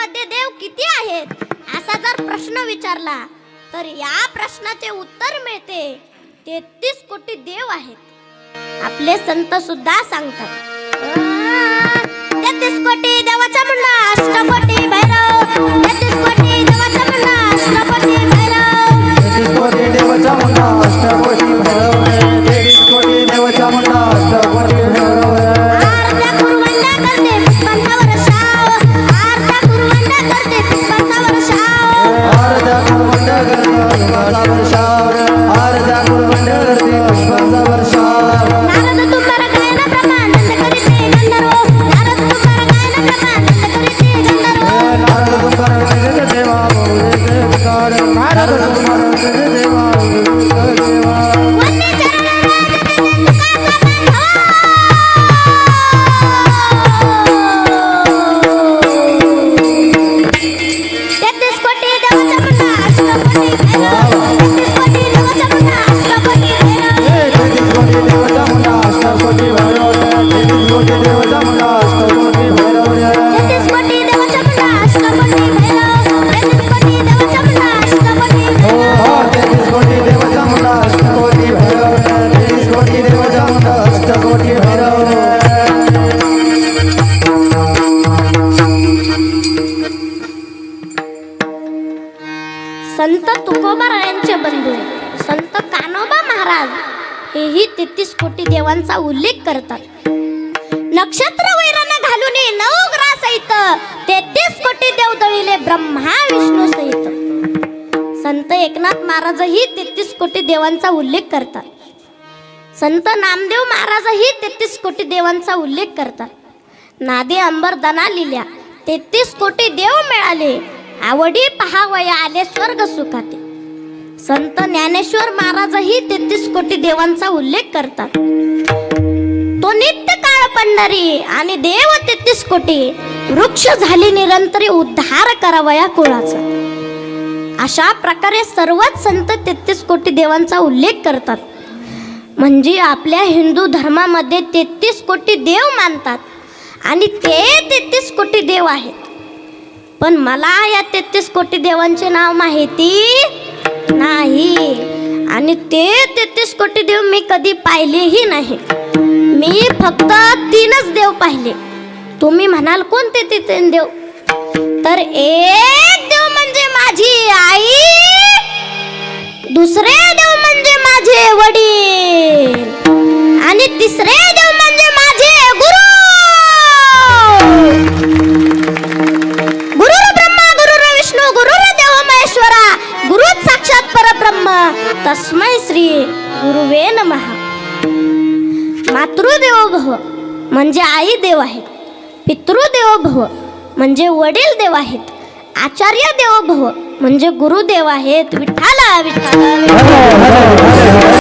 मध्ये देव किती आहेत? असा जर प्रश्न विचारला तर या प्रश्नाचे उत्तर मिळते. तेहतीस कोटी देव आहेत. आपले संत सुद्धा सांगतात. तेहतीस कोटी देवाचा म्हणला अष्टकोटी भैरव. तेहतीस कोटी देवाचा म्हणला अष्टकोटी भैरव. तेहतीस कोटी देवाचा म्हणला अष्टकोटी भैरव. तेहतीस कोटी देवाचा म्हणला अष्टकोटी संत तुकोबारायांचे बंधू संत कानोबा महाराज हेही तेहतीस कोटी देवांचा उल्लेख करतात. नक्षत्र वैराने घालून नऊ सहित तेहतीस कोटी देव दळिले ब्रह्मा विष्णू सहित. संत एकनाथ महाराजही तेहतीस कोटी देवांचा उल्लेख करतात. संत नामदेव महाराजही तेहतीस कोटी देवांचा उल्लेख करतात. नादे अंबरदना लिहिल्या तेहतीस कोटी देव मिळाले आवडी पहावया आले स्वर्ग सुखाते. संत ज्ञानेश्वर महाराजही तेहतीस कोटी देवांचा उल्लेख करतात. तो नित्य काळ पंढरी आणि देव तेहतीस कोटी वृक्ष झाली निरंतरी उद्धार करावया कुळाचा. अशा प्रकारे सर्वच संत तेहतीस कोटी देवांचा उल्लेख करतात. म्हणजे आपल्या हिंदू धर्मामध्ये तेहतीस कोटी देव मानतात आणि ते तेहतीस कोटी देव आहेत. पण मला या तेहतीस कोटी देवांचे नाव माहिती नाही. आणि ते तेहतीस कोटी देव मी कधी पाहिलेही नाही. मी फक्त तीनच देव पाहिले. तुम्ही म्हणाल कोणते ते तीन देव? तर एक देव म्हणजे माझी आई दुसरे देव म्हणजे माझे वडील आणि तिसरे देव तस्मै श्री गुरुवे नमः. मातृदेवो भव म्हणजे आई देव आहेत. पितृदेवो भव म्हणजे वडील देव आहेत. आचार्य देवो भव म्हणजे गुरुदेव आहेत. विठ्ठला विठ्ठला.